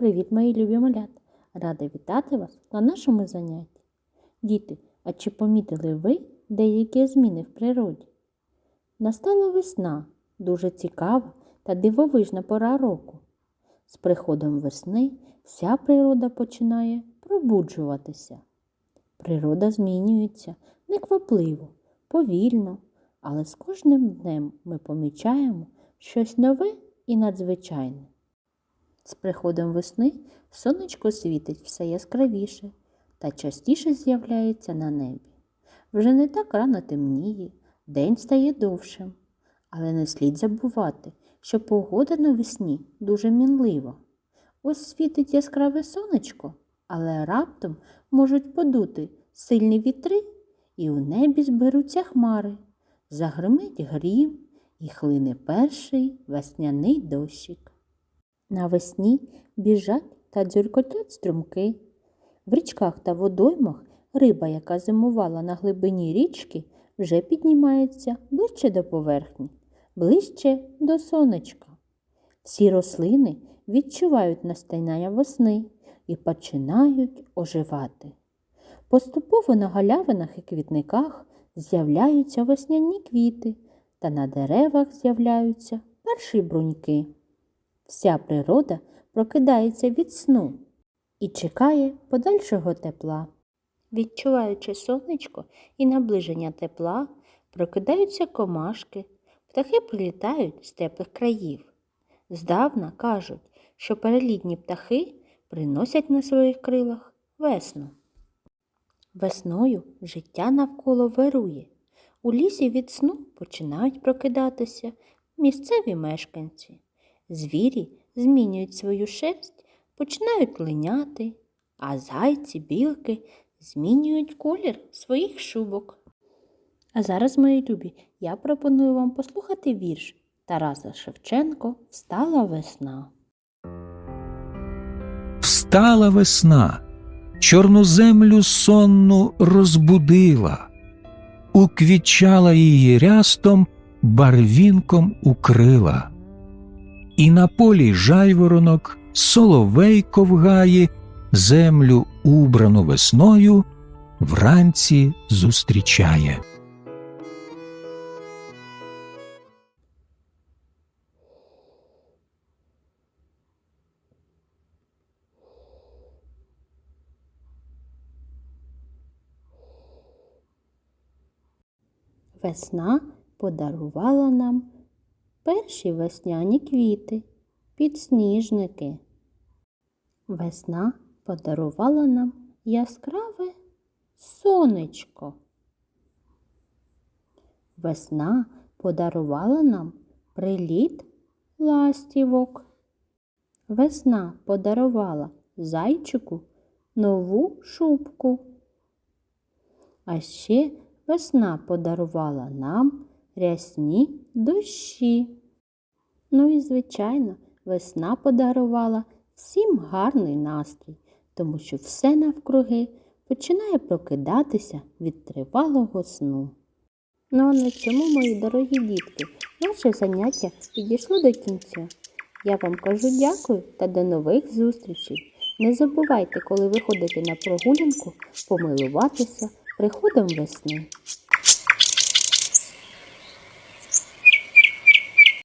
Привіт, мої любі малята! Рада вітати вас на нашому занятті. Діти, а чи помітили ви деякі зміни в природі? Настала весна, дуже цікава та дивовижна пора року. З приходом весни вся природа починає пробуджуватися. Природа змінюється неквапливо, повільно, але з кожним днем ми помічаємо щось нове і надзвичайне. З приходом весни сонечко світить все яскравіше та частіше з'являється на небі. Вже не так рано темніє, день стає довшим, але не слід забувати, що погода навесні дуже мінлива. Ось світить яскраве сонечко, але раптом можуть подути сильні вітри, і у небі зберуться хмари, загримить грім і хлине перший весняний дощик. Навесні біжать та дзюркотять струмки. В річках та водоймах риба, яка зимувала на глибині річки, вже піднімається ближче до поверхні, ближче до сонечка. Всі рослини відчувають настання весни і починають оживати. Поступово на галявинах і квітниках з'являються весняні квіти, та на деревах з'являються перші бруньки. Вся природа прокидається від сну і чекає подальшого тепла. Відчуваючи сонечко і наближення тепла, прокидаються комашки, птахи прилітають з теплих країв. Здавна кажуть, що перелітні птахи приносять на своїх крилах весну. Весною життя навколо вирує. У лісі від сну починають прокидатися місцеві мешканці. Звірі змінюють свою шерсть, починають линяти, а зайці, білки змінюють колір своїх шубок. А зараз, мої любі, я пропоную вам послухати вірш Тараса Шевченко Встала весна. Встала весна, чорну землю сонну розбудила, уквічала її рястом, барвінком укрила. І на полі жайворонок, соловейко в гаї, землю, убрану весною, вранці зустрічає. Весна подарувала нам перші весняні квіти, підсніжники. Весна подарувала нам яскраве сонечко. Весна подарувала нам приліт ластівок. Весна подарувала зайчику нову шубку. А ще весна подарувала нам рясні дощі. Ну і, звичайно, весна подарувала всім гарний настрій, тому що все навкруги починає прокидатися від тривалого сну. Ну а на цьому, мої дорогі дітки, наше заняття підійшло до кінця. Я вам кажу дякую та до нових зустрічей. Не забувайте, коли виходите на прогулянку, помилуватися приходом весни.